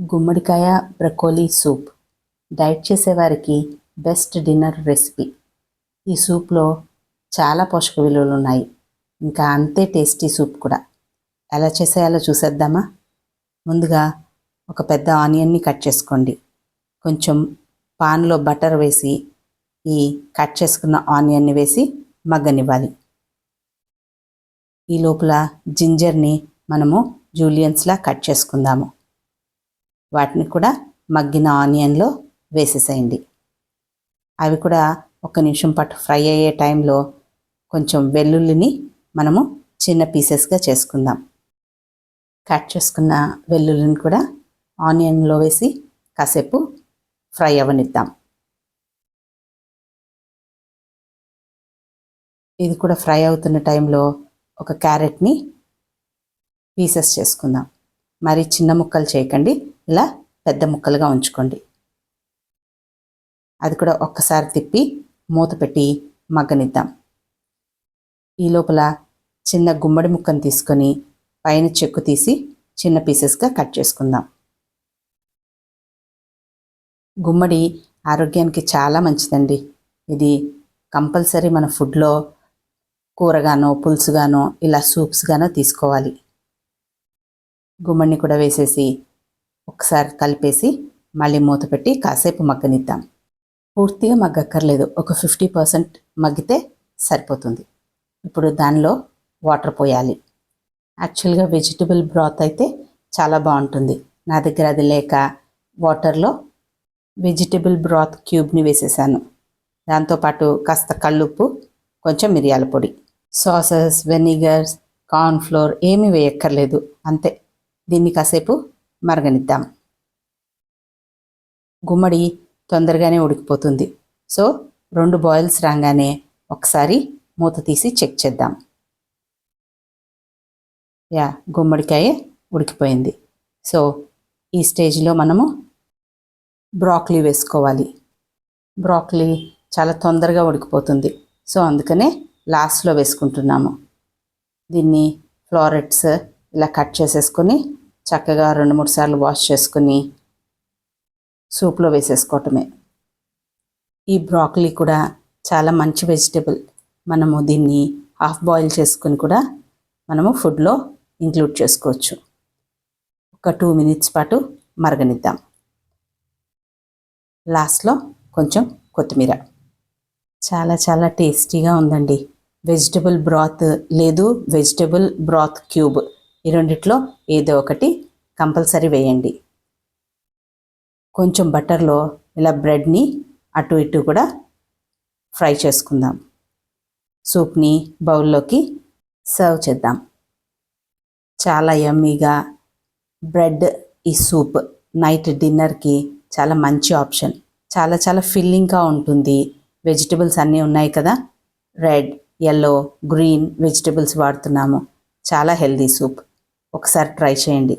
గుమ్మడికాయ broccoli soup. Diet చేసేవారికి best dinner recipe. ఈ సూప్లో చాలా పోషక విలువలు ఉన్నాయి. ఇంకా అంతే టేస్టీ సూప్ కూడా. ఎలా చేసేయాలో చూసేద్దామా? ముందుగా ఒక పెద్ద ఆనియన్ని కట్ చేసుకోండి. కొంచెం పాన్లో బటర్ వేసి ఈ కట్ చేసుకున్న ఆనియన్ని వేసి మగ్గనివ్వాలి. ఈ లోపల జింజర్ని మనము జూలియన్స్లా కట్ చేసుకుందాము. వాటిని కూడా మగ్గిన ఆనియన్లో వేసేసేయండి. అవి కూడా ఒక నిమిషం పాటు ఫ్రై అయ్యే టైంలో కొంచెం వెల్లుల్లిని మనము చిన్న పీసెస్గా చేసుకుందాం. కట్ చేసుకున్న వెల్లుల్లిని కూడా ఆనియన్లో వేసి కాసేపు ఫ్రై అవ్వనిద్దాం. ఇది కూడా ఫ్రై అవుతున్న టైంలో ఒక క్యారెట్ని పీసెస్ చేసుకుందాం. మరి చిన్న ముక్కలు చేయకండి. ఇలా పెద్ద ముక్కలుగా ఉంచుకోండి. అది కూడా ఒక్కసారి తిప్పి మూత పెట్టి మగ్గనిద్దాం. ఈ లోపల చిన్న గుమ్మడి ముక్కను తీసుకొని పైన చెక్కు తీసి చిన్న పీసెస్గా కట్ చేసుకుందాం. గుమ్మడి ఆరోగ్యానికి చాలా మంచిదండి. ఇది కంపల్సరీ మన ఫుడ్లో కూరగానో పులుసుగానో ఇలా సూప్స్గానో తీసుకోవాలి. గుమ్మడిని కూడా వేసేసి ఒకసారి కలిపేసి మళ్ళీ మూత పెట్టి కాసేపు మగ్గనిద్దాం. పూర్తిగా మగ్గక్కర్లేదు. ఒక ఫిఫ్టీ పర్సెంట్ మగ్గితే సరిపోతుంది. ఇప్పుడు దానిలో వాటర్ పోయాలి. యాక్చువల్గా వెజిటబుల్ బ్రాత్ అయితే చాలా బాగుంటుంది. నా దగ్గర అది లేక వాటర్లో వెజిటబుల్ బ్రాత్ క్యూబ్ని వేసేసాను. దాంతోపాటు కాస్త కళ్ళుప్పు కొంచెం మిరియాల పొడి సాసెస్ వెనిగర్స్ కార్న్ ఫ్లోర్ ఏమీ వేయక్కర్లేదు. అంతే. దీన్ని కాసేపు మరగనిద్దాం. గుమ్మడి తొందరగానే ఉడికిపోతుంది. సో రెండు బాయిల్స్ రాగానే ఒకసారి మూత తీసి చెక్ చేద్దాం. యా గుమ్మడికాయ ఉడికిపోయింది. సో ఈ స్టేజ్లో మనము బ్రాక్లీ వేసుకోవాలి. బ్రాక్లీ చాలా తొందరగా ఉడికిపోతుంది. సో అందుకనే లాస్ట్లో వేసుకుంటున్నాము. దీన్ని ఫ్లోరెట్స్ ఇలా కట్ చేసేసుకొని చక్కగా రెండు మూడు సార్లు వాష్ చేసుకుని సూప్లో వేసేసుకోవటమే. ఈ బ్రాకలీ కూడా చాలా మంచి వెజిటేబుల్. మనము దీన్ని హాఫ్ బాయిల్ చేసుకుని కూడా మనము ఫుడ్లో ఇంక్లూడ్ చేసుకోవచ్చు. ఒక టూ మినిట్స్ పాటు మరగనిద్దాం. లాస్ట్లో కొంచెం కొత్తిమీర. చాలా చాలా టేస్టీగా ఉందండి. వెజిటబుల్ బ్రాత్ లేదు వెజిటబుల్ బ్రాత్ క్యూబ్. ఈ రెండిట్లో ఏదో ఒకటి కంపల్సరీ వేయండి. కొంచెం బటర్లో ఇలా బ్రెడ్ని అటు ఇటు కూడా ఫ్రై చేసుకుందాం. సూప్ని బౌల్లోకి సర్వ్ చేద్దాం. చాలా యమ్మీగా బ్రెడ్ ఈ సూప్ నైట్ డిన్నర్కి చాలా మంచి ఆప్షన్. చాలా చాలా ఫిల్లింగ్గా ఉంటుంది. వెజిటబుల్స్ అన్నీ ఉన్నాయి కదా? రెడ్ ఎల్లో గ్రీన్ వెజిటబుల్స్ వాడుతున్నాము. చాలా హెల్దీ సూప్. ఒకసారి ట్రై చేయండి.